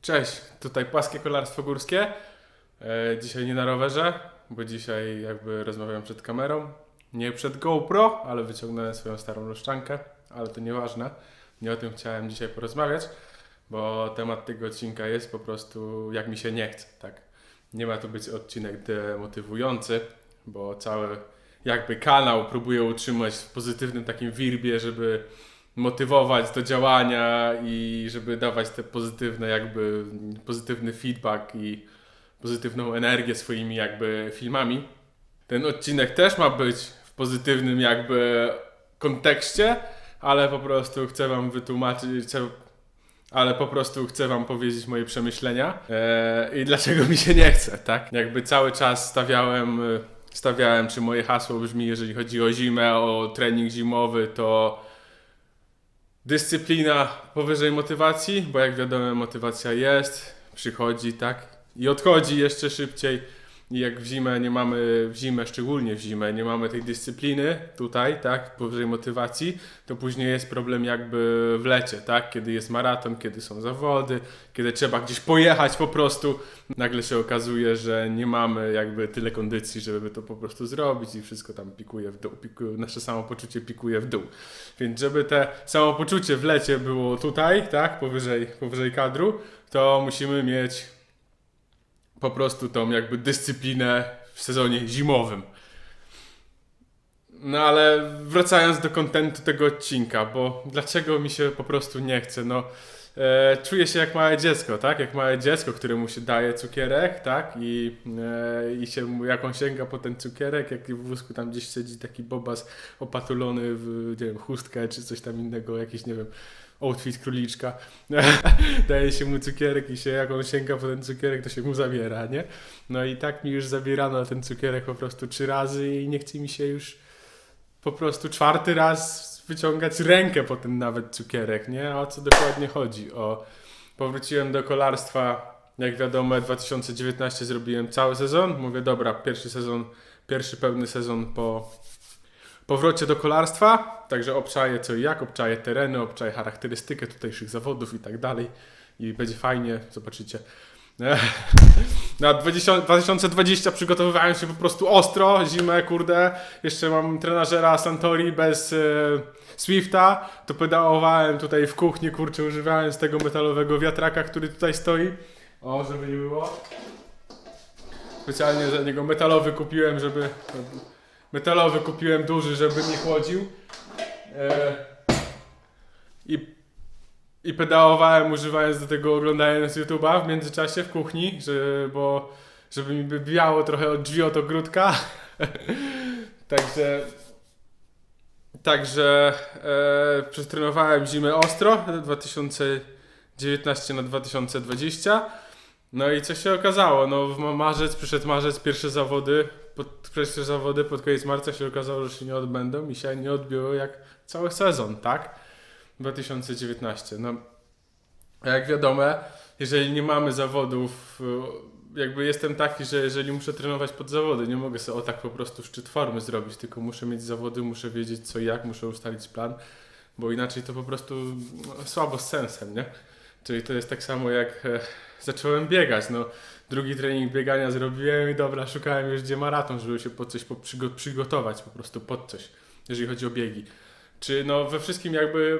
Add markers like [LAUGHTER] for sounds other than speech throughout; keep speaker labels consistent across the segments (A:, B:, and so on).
A: Cześć, tutaj Płaskie Kolarstwo Górskie. E, dzisiaj nie na rowerze, bo dzisiaj jakby rozmawiam przed kamerą. Nie przed GoPro, ale wyciągnąłem swoją starą luszczankę, ale to nieważne. Nie o tym chciałem dzisiaj porozmawiać, bo temat tego odcinka jest po prostu jak mi się nie chce, tak. Nie ma to być odcinek demotywujący, bo cały jakby kanał próbuję utrzymać w pozytywnym takim wirbie, żeby motywować do działania i żeby dawać te pozytywne jakby pozytywny feedback i pozytywną energię swoimi jakby filmami. Ten odcinek też ma być w pozytywnym jakby kontekście, ale po prostu chcę wam wytłumaczyć, chcę, ale po prostu chcę wam powiedzieć moje przemyślenia e, i dlaczego mi się nie chce, tak? Jakby cały czas stawiałem, stawiałem, czy moje hasło brzmi, jeżeli chodzi o zimę, o trening zimowy, to Dyscyplina powyżej motywacji, bo jak wiadomo, motywacja jest, przychodzi, tak? I odchodzi jeszcze szybciej. I jak w zimę nie mamy, w zimę, szczególnie w zimę, nie mamy tej dyscypliny tutaj, tak, powyżej motywacji, to później jest problem jakby w lecie, tak, kiedy jest maraton, kiedy są zawody, kiedy trzeba gdzieś pojechać po prostu, nagle się okazuje, że nie mamy jakby tyle kondycji, żeby to po prostu zrobić i wszystko tam pikuje w dół, pikuje, nasze samopoczucie pikuje w dół. Więc żeby te samopoczucie w lecie było tutaj, tak, powyżej, powyżej kadru, to musimy mieć po prostu tą jakby dyscyplinę w sezonie zimowym. No ale wracając do kontentu tego odcinka, bo dlaczego mi się po prostu nie chce? No, e, czuję się jak małe dziecko, tak? Jak małe dziecko, któremu się daje cukierek, tak? I, e, i się jak on sięga po ten cukierek, jak w wózku tam gdzieś siedzi taki bobas opatulony w, nie wiem, chustkę czy coś tam innego, jakiś, nie wiem, outfit króliczka. [LAUGHS] Daje się mu cukierek i się, jak on sięga po ten cukierek, to się mu zabiera, nie? No i tak mi już zabierano ten cukierek po prostu trzy razy i nie chce mi się już po prostu czwarty raz wyciągać rękę po ten nawet cukierek, nie? O co dokładnie chodzi? O, powróciłem do kolarstwa, jak wiadomo, 2019 zrobiłem cały sezon. Mówię, dobra, pierwszy sezon, pierwszy pełny sezon po powrocie do kolarstwa, także obczaję co i jak, obczaję tereny, obczaję charakterystykę tutejszych zawodów i tak dalej i będzie fajnie, zobaczycie. [LAUGHS] Na 20 2020 przygotowywałem się po prostu ostro, zimę, kurde, jeszcze mam trenażera Santori bez e, Swifta, to pedałowałem tutaj w kuchni, kurczę, używając tego metalowego wiatraka, który tutaj stoi. O, żeby nie było. Specjalnie za niego metalowy kupiłem, żeby metalowy kupiłem duży, żeby nie chłodził. E, I, I pedałowałem używając do tego oglądając YouTube'a w międzyczasie w kuchni, że, bo żeby mi wybijało trochę od drzwi od ogródka. [LAUGHS] Także Także e, przetrenowałem zimę ostro 2019 na 2020. No i co się okazało? No marzec, przyszedł marzec, pierwsze zawody, pod, pierwsze zawody pod koniec marca się okazało, że się nie odbędą i się nie odbiło jak cały sezon, tak? 2019. No, jak wiadomo, jeżeli nie mamy zawodów, y, jakby jestem taki, że jeżeli muszę trenować pod zawody, nie mogę sobie o tak po prostu szczyt formy zrobić, tylko muszę mieć zawody, muszę wiedzieć co i jak, muszę ustalić plan, bo inaczej to po prostu no, słabo z sensem, nie? Czyli to jest tak samo jak e, zacząłem biegać, no drugi trening biegania zrobiłem i dobra, szukałem już gdzie maraton, żeby się pod coś przygotować po prostu pod coś, jeżeli chodzi o biegi. Czy no we wszystkim jakby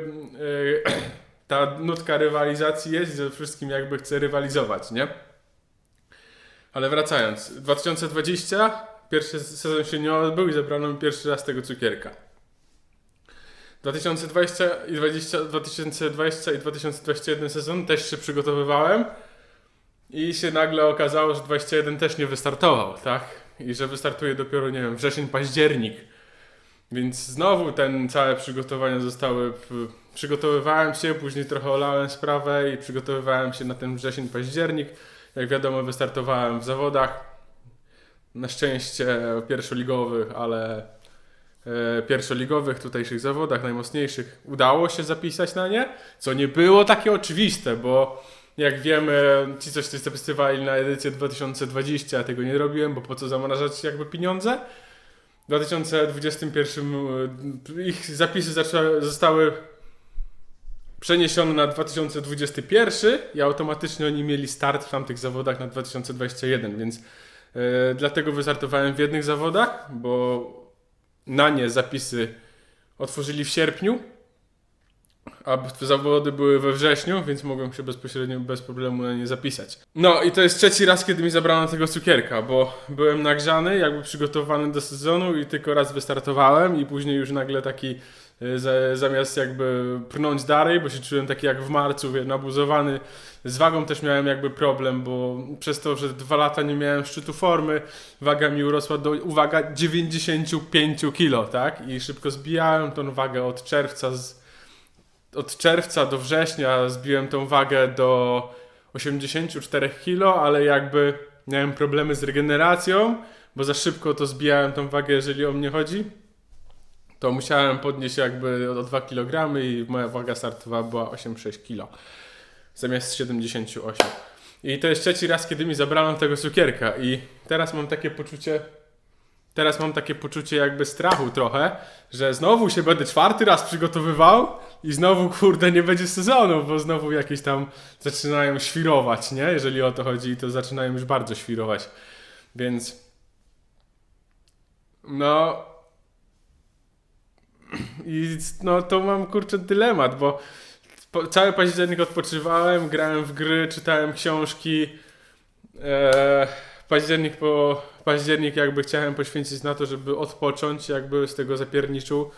A: e, [CLEARS THROAT] ta nutka rywalizacji jest ze wszystkim jakby chcę rywalizować, nie? Ale wracając, 2020 pierwszy sezon się nie odbył i zebrano mi pierwszy raz tego cukierka. 2020 i 20, 2020 i 2021 sezon też się przygotowywałem i się nagle okazało, że 21 też nie wystartował, tak? I że wystartuje dopiero, nie wiem, wrzesień, październik. Więc znowu ten całe przygotowania zostały. Przygotowywałem się, później trochę olałem sprawę i przygotowywałem się na ten wrzesień, październik. Jak wiadomo, wystartowałem w zawodach. Na szczęście pierwszoligowych, ale pierwszoligowych, tutejszych zawodach, najmocniejszych, udało się zapisać na nie, co nie było takie oczywiste, bo jak wiemy, ci coś się zapisywali na edycję 2020, ja tego nie robiłem, bo po co zamrażać jakby pieniądze. W 2021 e, ich zapisy zaczęły, zostały przeniesiono na 2021 i automatycznie oni mieli start w tamtych zawodach na 2021, więc e, dlatego wystartowałem w jednych zawodach, bo na nie zapisy otworzyli w sierpniu, a zawody były we wrześniu, więc mogłem się bezpośrednio bez problemu na nie zapisać. No i to jest trzeci raz, kiedy mi zabrano tego cukierka, bo byłem nagrzany, jakby przygotowany do sezonu i tylko raz wystartowałem i później już nagle taki zamiast jakby pchnąć dalej, bo się czułem taki jak w marcu, wie, nabuzowany. Z wagą też miałem jakby problem, bo przez to, że dwa lata nie miałem szczytu formy, waga mi urosła do, uwaga, 95 kg, tak? I szybko zbijałem tą wagę od czerwca z od czerwca do września zbiłem tą wagę do 84 kg, ale jakby miałem problemy z regeneracją, bo za szybko to zbijałem tą wagę, jeżeli o mnie chodzi. To musiałem podnieść jakby o 2 kg i moja waga startowa była 86 kg zamiast 78. I to jest trzeci raz, kiedy mi zabrano tego cukierka i teraz mam takie poczucie Teraz mam takie poczucie jakby strachu trochę, że znowu się będę czwarty raz przygotowywał i znowu kurde nie będzie sezonu, bo znowu jakieś tam zaczynają świrować, nie? Jeżeli o to chodzi, to zaczynają już bardzo świrować. Więc no i no to mam kurczę dylemat, bo po, cały październik odpoczywałem, grałem w gry, czytałem książki. Eee, październik po październik jakby chciałem poświęcić na to, żeby odpocząć jakby z tego zapierniczu,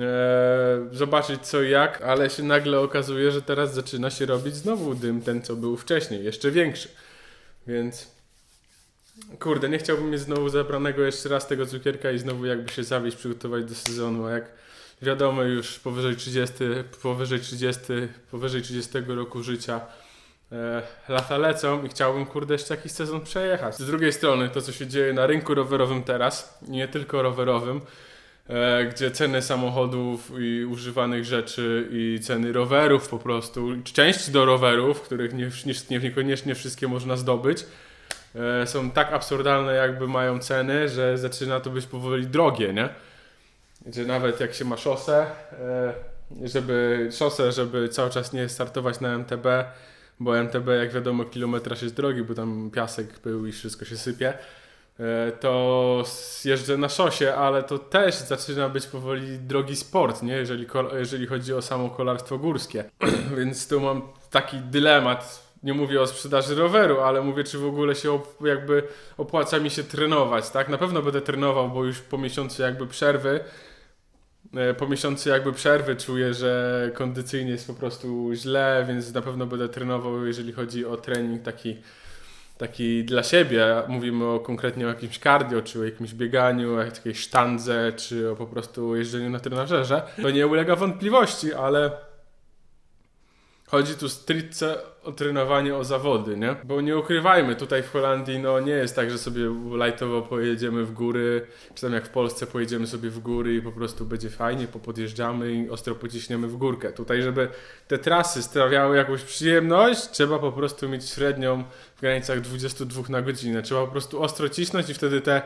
A: e, zobaczyć co i jak, ale się nagle okazuje, że teraz zaczyna się robić znowu dym, ten co był wcześniej, jeszcze większy. Więc kurde, nie chciałbym mieć znowu zabranego jeszcze raz tego cukierka i znowu jakby się zawieść, przygotować do sezonu, a jak wiadomo już powyżej 30, powyżej 30, powyżej 30 roku życia e, lata lecą i chciałbym, kurde, jeszcze jakiś sezon przejechać. Z drugiej strony, to co się dzieje na rynku rowerowym teraz, nie tylko rowerowym, e, gdzie ceny samochodów i używanych rzeczy i ceny rowerów po prostu, części do rowerów, których nie, nie, niekoniecznie wszystkie można zdobyć, są tak absurdalne, jakby mają ceny, że zaczyna to być powoli drogie, nie? Że nawet jak się ma szosę, e, żeby szosę, żeby cały czas nie startować na MTB, bo MTB jak wiadomo kilometraż jest drogi, bo tam piasek był i wszystko się sypie, e, to jeżdżę na szosie, ale to też zaczyna być powoli drogi sport, nie? Jeżeli, jeżeli chodzi o samo kolarstwo górskie. [CLEARS THROAT] Więc tu mam taki dylemat. Nie mówię o sprzedaży roweru, ale mówię, czy w ogóle się op- jakby opłaca mi się trenować, tak? Na pewno będę trenował, bo już po miesiącu jakby przerwy e, po miesiącu jakby przerwy czuję, że kondycyjnie jest po prostu źle, więc na pewno będę trenował, jeżeli chodzi o trening taki, taki dla siebie. Mówimy o konkretnie o jakimś cardio, czy o jakimś bieganiu, o jakiejś sztandze, czy o po prostu jeżdżeniu na trenażerze. To nie ulega wątpliwości, ale chodzi tu stricte o trenowanie, o zawody, nie? Bo nie ukrywajmy, tutaj w Holandii no nie jest tak, że sobie lightowo pojedziemy w góry, czy tam jak w Polsce pojedziemy sobie w góry i po prostu będzie fajnie, popodjeżdżamy i ostro pociśniemy w górkę. Tutaj, żeby te trasy sprawiały jakąś przyjemność, trzeba po prostu mieć średnią w granicach 22 na godzinę. Trzeba po prostu ostro cisnąć i wtedy te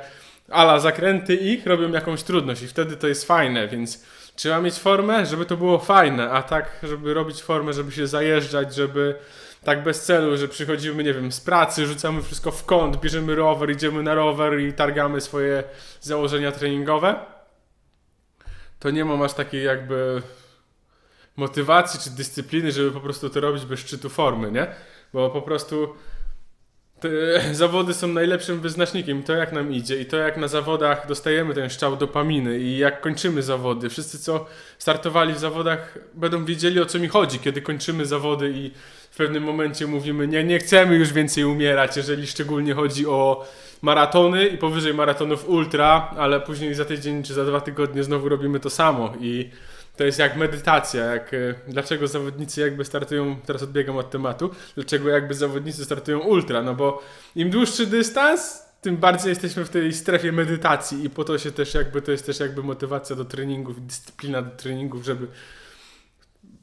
A: ala zakręty ich robią jakąś trudność i wtedy to jest fajne, więc trzeba mieć formę, żeby to było fajne, a tak, żeby robić formę, żeby się zajeżdżać, żeby tak bez celu, że przychodzimy, nie wiem, z pracy, rzucamy wszystko w kąt, bierzemy rower, idziemy na rower i targamy swoje założenia treningowe, to nie mam aż takiej jakby motywacji czy dyscypliny, żeby po prostu to robić bez szczytu formy, nie? Bo po prostu te [LAUGHS] zawody są najlepszym wyznacznikiem. To jak nam idzie i to jak na zawodach dostajemy ten szczał dopaminy i jak kończymy zawody. Wszyscy, co startowali w zawodach, będą wiedzieli o co mi chodzi, kiedy kończymy zawody i w pewnym momencie mówimy, nie, nie chcemy już więcej umierać, jeżeli szczególnie chodzi o maratony i powyżej maratonów ultra, ale później za tydzień czy za dwa tygodnie znowu robimy to samo i to jest jak medytacja, jak e, dlaczego zawodnicy jakby startują, teraz odbiegam od tematu, dlaczego jakby zawodnicy startują ultra, no bo im dłuższy dystans, tym bardziej jesteśmy w tej strefie medytacji i po to się też jakby, to jest też jakby motywacja do treningów, dyscyplina do treningów, żeby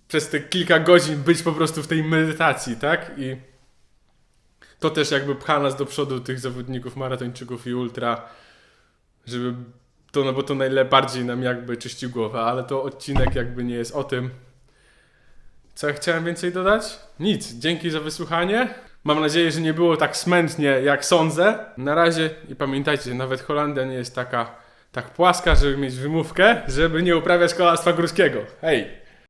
A: przez te kilka godzin być po prostu w tej medytacji, tak? I to też jakby pcha nas do przodu tych zawodników, maratończyków i ultra, żeby to, no bo to najbardziej nam jakby czyści głowę, ale to odcinek jakby nie jest o tym. Co ja chciałem więcej dodać? Nic. Dzięki za wysłuchanie. Mam nadzieję, że nie było tak smętnie, jak sądzę. Na razie i pamiętajcie, nawet Holandia nie jest taka tak płaska, żeby mieć wymówkę, żeby nie uprawiać kolarstwa górskiego. Hej!